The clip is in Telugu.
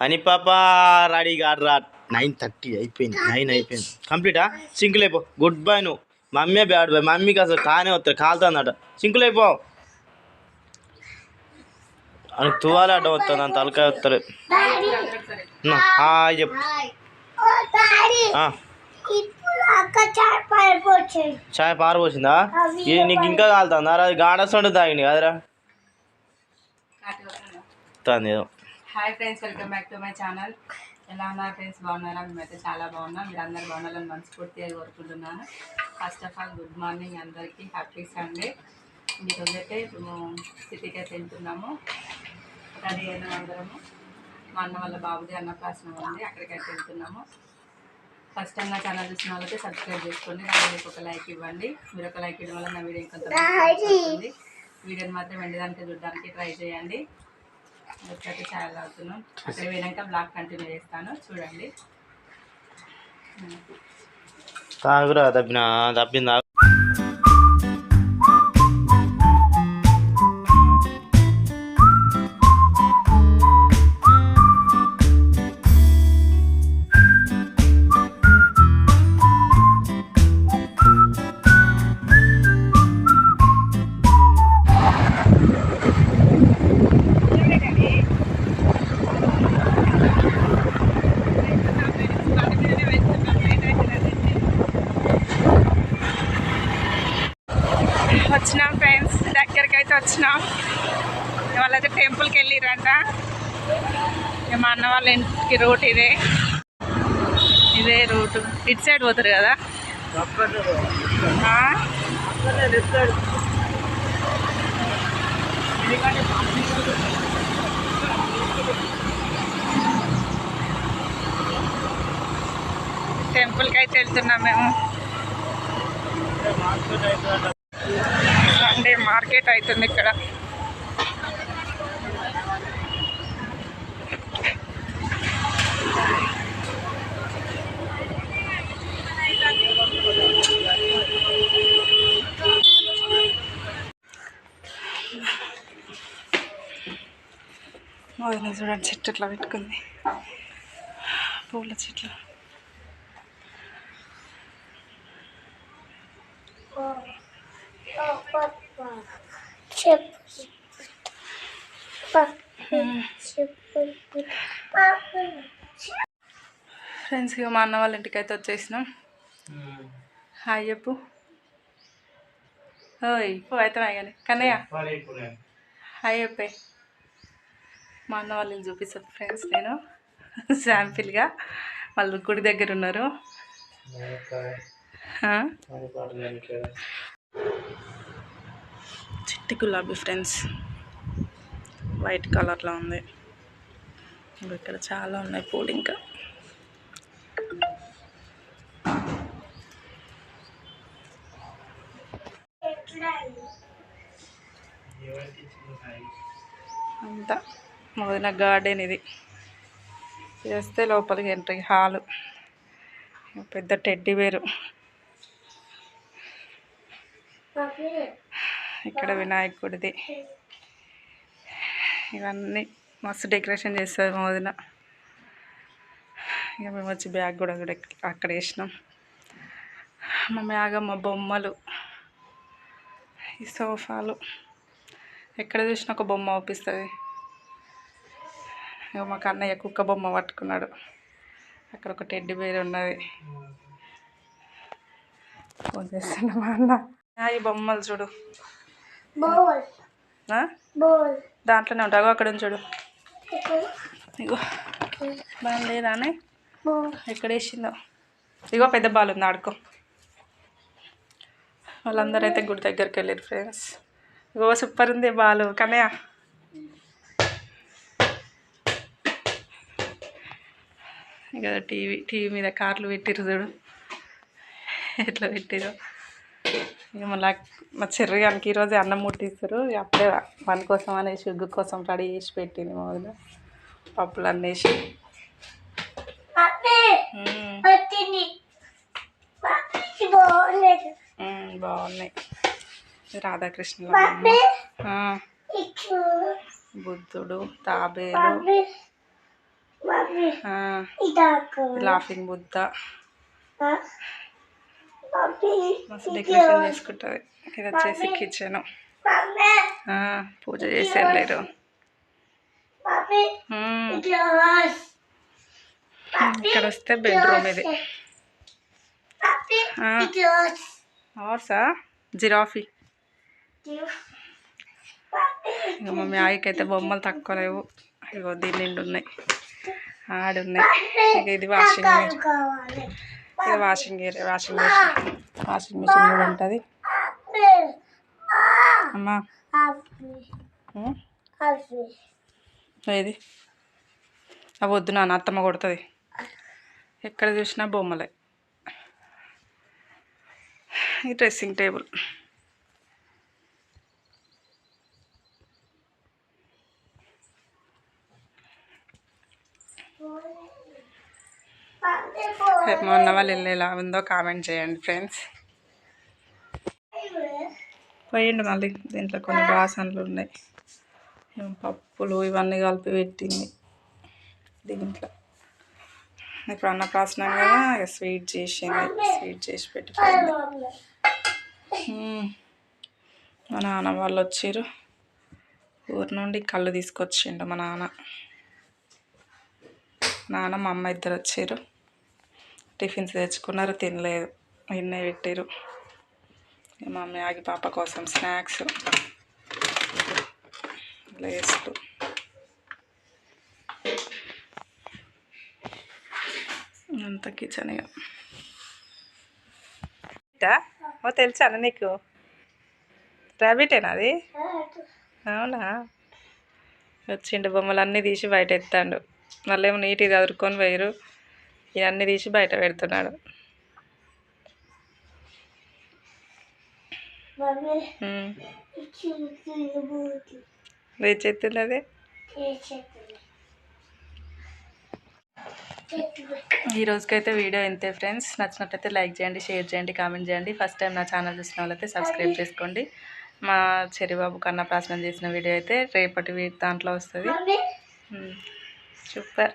అని పాప రెడీ కాదు రా. నైన్ థర్టీ అయిపోయింది నైన్ అయిపోయింది. కంప్లీటా సింకులు అయిపో. గుడ్ బాయ్ నువ్వు. మమ్మీ బ్యాడ్ బాయ్ మమ్మీకి అసలు కానే వస్తుంది కాలుతుందట. సింకులు అయిపో. అని తువాలే అడ్డం వస్తుంది అంత తలకాయ వస్తుంది హాయ్ చెప్పు. చాయ్ పారబోసిందా ఇది నీకు ఇంకా కాలుతుందా? అది గాడస్తుంటే తాగింది కదరా. తాంది ఏదో. Hi friends welcome back to my channel. ఎలా ఉన్నారు ఫ్రెండ్స్? బాగున్నారా? మేమైతే చాలా బాగున్నాం. మీరు అందరు బాగున్నారని మనస్ఫూర్తిగా కోరుకుంటున్నాను. First of all good morning అందరికీ. హ్యాపీ సండే ఈరోజు అయితే మేము సిటీకి అయితే వెళ్తున్నాము రెడీ అయిన అందరము. మా అన్న వాళ్ళ బాబుది అన్నప్రాసనం ఉంది. అక్కడికైతే వెళ్తున్నాము ఫస్ట్ టైం నా ఛానల్ చూసిన వాళ్ళైతే సబ్స్క్రైబ్ చేసుకోండి. నా వీడియోకి ఒక లైక్ ఇవ్వండి. మీరు ఒక లైక్ ఇవ్వడం వల్ల నా వీడియో ఇంకొంత వీడియోని మాత్రం వెంటదానికి చూడడానికి ట్రై చేయండి. అయితే చాలా అవుతున్నాం అక్కడ పోయినాక బ్లాగ్ కంటిన్యూ చేస్తాను. చూడండి. తాగురా తప్పిన తప్పింది వచ్చినాం ఫ్రెండ్స్ దగ్గరికి అయితే వచ్చినాం. వాళ్ళైతే టెంపుల్కి వెళ్ళిరంట. మా అన్న వాళ్ళ ఇంటికి రూట్ ఇదే. ఇదే రూట్ ఇటు సైడ్ పోతారు కదా? టెంపుల్కి అయితే వెళ్తున్నాం మేము. మార్కెట్ అవుతుంది ఇక్కడ. చూడండి చెట్టు ఇట్లా పెట్టుకుంది. పూల చెట్లు. చెప్పు చెప్పు ఫ్రెండ్స్ ఇక మా అన్న వాళ్ళ ఇంటికి అయితే వచ్చేసినాం. హాయ్ చెప్పు. ఓయ్ ఓ అయితే కానీ. కన్నయ్య. హాయ్ చెప్పే. మా అన్న వాళ్ళు చూపిస్తాను ఫ్రెండ్స్ నేను. శాంపిల్గా వాళ్ళు గుడి దగ్గర ఉన్నారు? చిట్టి గులాబీ ఫ్రెండ్స్. వైట్ కలర్లో ఉంది. ఇక్కడ చాలా ఉన్నాయి పూలు ఇంకా. అంతా మొదలైన గార్డెన్ ఇది. చేస్తే లోపలికి ఎంట్రీ హాలు. పెద్ద టెడ్డీ వేరు ఇక్కడ వినాయకుడిది. ఇవన్నీ మస్తు డెకరేషన్ చేస్తుంది మా వదిన ఇక మేము వచ్చి బ్యాగ్ కూడా కూడా అక్కడ వేసినాం. మా మేఘమ్మ బొమ్మలు ఈ సోఫాలు. ఎక్కడ చూసినా ఒక బొమ్మ అవుపిస్తుంది ఇక మా కన్నయ్య కుక్క బొమ్మ పట్టుకున్నాడు. అక్కడ ఒక టెడ్డి బేర్ ఉన్నది. ఫోన్ చేస్తున్నా మా అన్న. ఈ బొమ్మలు చూడు. దాంట్లోనే ఉంటావు అక్కడ చూడు. ఇగో. బాగా లేదానే? బోల్ ఎక్కడ వేసిందో. ఇగో పెద్ద బాల్ ఉంది ఆడుకో. వాళ్ళందరూ అయితే గుడి దగ్గరికి వెళ్ళారు ఫ్రెండ్స్ ఇగో సూపర్ ఉంది బాలు. కన్నయ్య. ఇక టీవీ టీవీ మీద కార్లు పెట్టిరు చూడు. ఎట్లా పెట్టిరు ఇక మళ్ళీ మా చెర్రిగానికి ఈరోజు అన్నం ముట్టిస్తారు. అప్పుడే వన్ కోసం అనేసి ఉగ్గు కోసం రెడీ చేసి పెట్టింది మొదలు పప్పులు అన్నేసి. పప్పి మ్మ్. వచ్చింది. పప్పి బాగలేదు మ్మ్, బాగున్నాయి. ఇచ్చు. బుద్ధుడు తాబేలు. లాఫింగ్ బుద్ధ. మస్తు డెకరేషన్ చేసుకుంటుంది. ఇది వచ్చేసి కిచెన్ మమ్మీ పూజ చేసేది లేరు మమ్మీ. గ్లాస్ ఇక్కడ వస్తే బెడ్రూమ్ ఇది. మమ్మీ హార్సా జిరాఫీ మమ్మీ ఇక మా మ్యాగీకి అయితే బొమ్మలు తక్కువ లేవు. ఇగో దీని నిండు ఉన్నాయి ఆడి ఉన్నాయి ఇక ఇది వాషింగ్ ఇది washing washing machine washing machine కూడా ఉంటుంది. అమ్మా. ఏది అవి వద్దు నాన్న అత్తమ్మ కొడుతుంది. ఎక్కడ చూసినా బొమ్మలే. ఈ డ్రెస్సింగ్ టేబుల్ మమ్మీ రేపు మొన్న వాళ్ళు ఇల్లు ఎలా ఉందో కామెంట్ చేయండి ఫ్రెండ్స్ పోయిండు మళ్ళీ. దీంట్లో కొన్ని బాసనలు ఉన్నాయి. పప్పులు ఇవన్నీ కలిపి పెట్టింది. దీంట్లో. ఇప్పుడు అన్నప్రాసనం కదా స్వీట్ చేసింది. స్వీట్ చేసి పెట్టిపోయింది. మా నాన్న వాళ్ళు వచ్చారు ఊరి నుండి కళ్ళు తీసుకొచ్చిండు మా నాన్న. నాన్న మా అమ్మ ఇద్దరు వచ్చారు టిఫిన్స్ తెచ్చుకున్నారు తినలేదు. నిన్నే పెట్టారు మమ్మీ మా మ్యాగీ పాప కోసం స్నాక్స్. లేస్లు అంత కిచెన్ ఇక ఓ తెలుసా నీకు? ర్యాబిటేనా అది? అవునా? వచ్చిండు బొమ్మలు అన్నీ తీసి బయట ఎత్తాడు. మళ్ళీ ఏమో నీట్గా చదువుకొని పోయారు ఇవన్నీ తీసి బయట పెడుతున్నాడు. చెట్టు ఈ రోజుకైతే వీడియో ఇంతే ఫ్రెండ్స్. నచ్చినట్లయితే లైక్ చేయండి షేర్ చేయండి కామెంట్ చేయండి. ఫస్ట్ టైం నా ఛానల్ చూసిన వాళ్ళైతే సబ్స్క్రైబ్ చేసుకోండి. మా చెరిబాబు కన్నా ప్రాసనం చేసిన వీడియో అయితే రేపటి దాంట్లో వస్తుంది. Super.